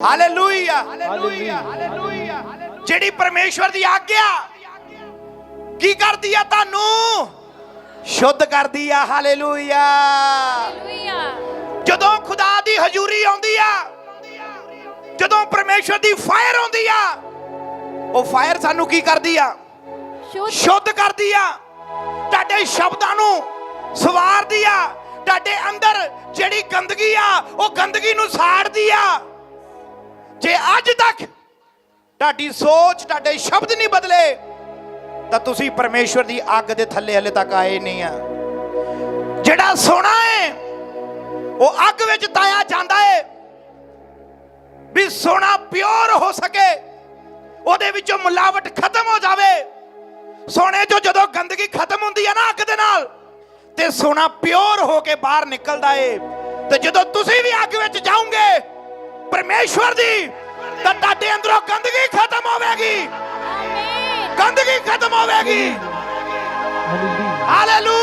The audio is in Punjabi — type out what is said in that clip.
ਹਾਲੇਲੂਇਆ ਹਾਲੇਲੂਇਆ ਜਿਹੜੀ ਪਰਮੇਸ਼ਵਰ ਦੀ ਆਗਿਆ ਕੀ ਕਰਦੀ ਆ ਤੁਹਾਨੂੰ? ਸ਼ੁੱਧ ਕਰਦੀ ਆ ਹਾਲੇਲੂਇਆ ਹਾਲੇਲੂਇਆ ਜਦੋਂ ਖੁਦਾ ਦੀ ਹਜ਼ੂਰੀ ਆਉਂਦੀ ਆ ਜਦੋਂ ਪਰਮੇਸ਼ਵਰ ਦੀ ਫਾਇਰ ਆਉਂਦੀ ਆ ਉਹ ਫਾਇਰ ਸਾਨੂੰ ਕੀ ਕਰਦੀ ਆ? ਸ਼ੁੱਧ। ਸ਼ੁੱਧ ਕਰਦੀ ਆ। ਤੁਹਾਡੇ ਸ਼ਬਦਾਂ ਨੂੰ ਸਵਾਰਦੀ ਆ। ਤੁਹਾਡੇ ਅੰਦਰ ਜਿਹੜੀ ਗੰਦਗੀ ਆ ਉਹ ਗੰਦਗੀ ਨੂੰ ਸਾੜਦੀ ਆ। ਜੇ ਅੱਜ ਤੱਕ ਤੁਹਾਡੀ ਸੋਚ, ਤੁਹਾਡੇ ਸ਼ਬਦ ਨਹੀਂ ਬਦਲੇ, ਤਾਂ ਤੁਸੀਂ ਪਰਮੇਸ਼ਵਰ ਦੀ ਅੱਗ ਦੇ ਥੱਲੇ ਹਲੇ ਤੱਕ ਆਏ ਨਹੀਂ ਆ। ਜਿਹੜਾ ਸੋਨਾ ਹੈ ਉਹ ਅੱਗ ਵਿੱਚ ਤਾਇਆ ਜਾਂਦਾ ਹੈ ਵੀ ਸੋਨਾ ਪਿਓਰ ਹੋ ਸਕੇ, ਉਹਦੇ ਵਿੱਚੋਂ ਮਿਲਾਵਟ ਖਤਮ ਹੋ ਜਾਵੇ। ਸੋਨੇ 'ਚੋਂ ਜਦੋਂ ਗੰਦਗੀ ਖਤਮ ਹੁੰਦੀ ਹੈ ਨਾ ਅੱਗ ਦੇ ਨਾਲ, ਤੇ ਸੋਨਾ ਪਿਓਰ ਹੋ ਕੇ ਬਾਹਰ ਨਿਕਲਦਾ ਏ। ਤੇ ਜਦੋਂ ਤੁਸੀਂ ਵੀ ਅੱਗ ਵਿੱਚ ਜਾਓਗੇ ਪਰਮੇਸ਼ਵਰ ਦੀ ਤਾਂ ਤੁਹਾਡੇ ਅੰਦਰੋਂ ਗੰਦਗੀ ਖਤਮ ਹੋਵੇਗੀ। ਆਮੀਨ ਗੰਦਗੀ ਖਤਮ ਹੋਵੇਗੀ। ਹਾਲੇਲੂਇਆ